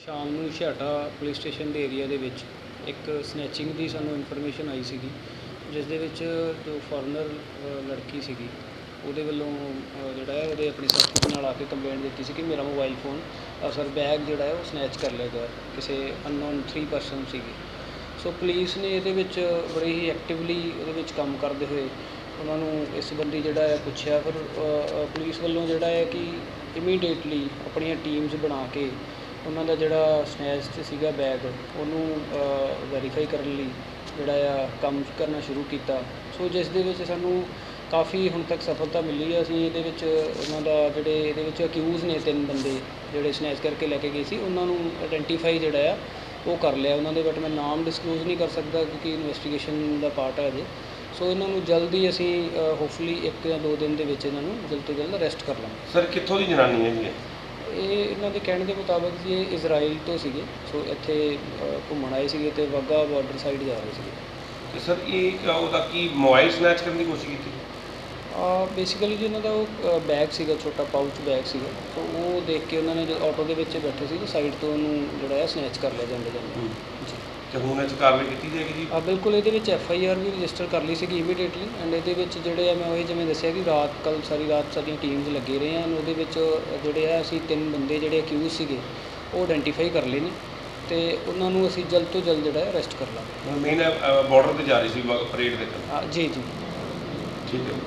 ਸ਼ਾਮ ਨੂੰ Chhiata police station ਦੇ ਏਰੀਆ ਦੇ ਵਿੱਚ ਇੱਕ ਸਨੈਚਿੰਗ ਦੀ ਸਾਨੂੰ ਇਨਫੋਰਮੇਸ਼ਨ ਆਈ ਸੀਗੀ ਜਿਸ ਦੇ ਵਿੱਚ ਜੋ ਫੋਰਨਰ ਲੜਕੀ ਸੀਗੀ। ਉਹਦੇ ਵੱਲੋਂ ਅ, ਜਿਹੜਾ ਹੈ ਉਹਦੇ ਆਪਣੀ ਸਾਥੀ ਨਾਲ ਆ ਕੇ ਕੰਪਲੇਂਟ ਦਿੱਤੀ ਸੀ ਕਿ ਮੇਰਾ ਮੋਬਾਈਲ ਫੋਨ ਅਸਰ ਬੈਗ ਜਿਹੜਾ ਹੈ ਉਹ ਸਨੈਚ ਕਰ ਲਿਆ ਗਿਆ। ਕਿਸੇ ਅਨਨੋਨ 3 ਪਰਸਨ ਸੀਗੇ। ਸੋ ਪੁਲਿਸ ਨੇ ਇਹਦੇ ਵਿੱਚ ਬੜੀ ਹੀ ਐਕਟਿਵਲੀ ਉਹਦੇ ਵਿੱਚ ਕੰਮ ਕਰਦੇ ਹੋਏ ਉਹਨਾਂ ਨੂੰ ਇਸ ਸੰਬੰਧੀ ਜਿਹੜਾ ਹੈ ਪੁੱਛਿਆ। ਫਿਰ ਅ, ਅ, ਪੁਲਿਸ ਵੱਲੋਂ ਜਿਹੜਾ ਹੈ ਕਿ ਇਮੀਡੀਏਟਲੀ ਆਪਣੀਆਂ ਟੀਮਸ ਬਣਾ ਕੇ ਉਹਨਾਂ ਦਾ ਜਿਹੜਾ ਸਨੈਚ 'ਚ ਸੀਗਾ ਬੈਗ, ਉਹਨੂੰ ਵੈਰੀਫਾਈ ਕਰਨ ਲਈ ਜਿਹੜਾ ਆ ਕੰਮ ਕਰਨਾ ਸ਼ੁਰੂ ਕੀਤਾ। ਸੋ ਜਿਸ ਦੇ ਵਿੱਚ ਸਾਨੂੰ ਕਾਫੀ ਹੁਣ ਤੱਕ ਸਫਲਤਾ ਮਿਲੀ ਹੈ ਅਸੀਂ ਇਹਦੇ ਵਿੱਚ ਉਹਨਾਂ ਦਾ ਜਿਹੜੇ ਇਹਦੇ ਵਿੱਚ ਅਕਿਊਜ਼ ਨੇ ਤਿੰਨ ਬੰਦੇ, ਜਿਹੜੇ ਸਨੈਚ ਕਰਕੇ ਲੈ ਕੇ ਗਏ ਸੀ, ਉਹਨਾਂ ਨੂੰ ਆਇਡੈਂਟੀਫਾਈ ਜਿਹੜਾ ਆ, ਉਹ ਕਰ ਲਿਆ ਉਹਨਾਂ ਦੇ ਬਟ ਮੈਂ ਨਾਮ ਡਿਸਕਲੋਜ਼ ਨਹੀਂ ਕਰ ਸਕਦਾ ਕਿਉਂਕਿ ਇਨਵੈਸਟੀਗੇਸ਼ਨ ਦਾ ਪਾਰਟ ਹੈ ਅਜੇ। ਸੋ ਇਹਨਾਂ ਨੂੰ ਜਲਦੀ ਅਸੀਂ ਹੋਪਫੁਲੀ ਇੱਕ ਜਾਂ ਦੋ ਦਿਨ ਦੇ ਵਿੱਚ ਇਹਨਾਂ ਨੂੰ ਜਲਦ ਤੋਂ ਜਲਦ ਅਰੈਸਟ ਕਰ ਲਾਂਗੇ। ਸਰ ਕਿੱਥੋਂ ਦੀ ਜਨਾਨੀ ਹੈ ਜੀ ਇਹ? ਇਹਨਾਂ ਦੇ ਕਹਿਣ ਦੇ ਮੁਤਾਬਕ ਜੀ ਇਹ ਇਜ਼ਰਾਈਲ ਤੋਂ ਸੀਗੇ ਸੋ ਇੱਥੇ ਘੁੰਮਣ ਆਏ ਸੀਗੇ ਤੇ ਵਾਹਗਾ ਬਾਰਡਰ ਸਾਈਡ ਜਾ ਰਹੇ ਸੀਗੇ ਤੇ ਸਰ, ਇਹ ਉਹਦਾ ਕੀ ਮੋਬਾਈਲ ਸਨੈਚ ਕਰਨ ਦੀ ਕੋਸ਼ਿਸ਼ ਕੀਤੀ ਬੇਸਿਕਲੀ ਜੀ ਉਹਨਾਂ ਦਾ ਉਹ ਬੈਗ ਸੀਗਾ ਛੋਟਾ ਪਾਊਚ ਬੈਗ ਸੀਗਾ। ਸੋ ਉਹ ਦੇਖ ਕੇ ਉਹਨਾਂ ਨੇ ਜਦੋਂ ਆਟੋ ਦੇ ਵਿੱਚ ਬੈਠੇ ਸੀ ਤਾਂ ਸਾਈਡ ਤੋਂ ਉਹਨੂੰ ਜਿਹੜਾ ਹੈ ਸਨੈਚ ਕਰ ਲਿਆ ਜਾਂਦੇ ਜਾਂਦੇ। ਜੀ। ਤੇ ਹੁਣ ਇਹ 'ਚ ਕਾਰਵਾਈ ਕੀਤੀ ਜਾਏਗੀ ਜੀ? ਆ ਬਿਲਕੁਲ ਇਹਦੇ ਵਿੱਚ ਐਫ ਆਈ ਆਰ ਵੀ ਰਜਿਸਟਰ ਕਰ ਲਈ ਸੀਗੀ ਇਮੀਡੀਏਟਲੀ ਐਂਡ ਇਹਦੇ ਵਿੱਚ ਜਿਹੜੇ ਆ ਮੈਂ ਉਹੀ ਜਿਵੇਂ ਦੱਸਿਆ ਕਿ ਰਾਤ ਕੱਲ ਸਾਰੀ ਰਾਤ ਸਾਡੀਆਂ ਟੀਮਸ ਲੱਗੇ ਰਹੇ ਹਨ ਉਹਦੇ ਵਿੱਚ ਜਿਹੜੇ ਆ ਅਸੀਂ ਤਿੰਨ ਬੰਦੇ ਜਿਹੜੇ ਅਕਿਊਜ਼ ਸੀਗੇ ਉਹ ਆਇਡੈਂਟੀਫਾਈ ਕਰ ਲਏ ਨੇ। ਤੇ ਉਹਨਾਂ ਨੂੰ ਅਸੀਂ ਜਲਦ ਤੋਂ ਜਲਦ ਜਿਹੜਾ ਹੈ ਅਰੈਸਟ ਕਰ ਲਾਂਗੇ। ਮੇਨ ਬਾਰਡਰ ਤੇ ਜਾ ਰਹੀ ਸੀ ਪਰੇਡ ਦੇਖਣ ਆ, ਜੀ ਜੀ। ਠੀਕ ਹੈ।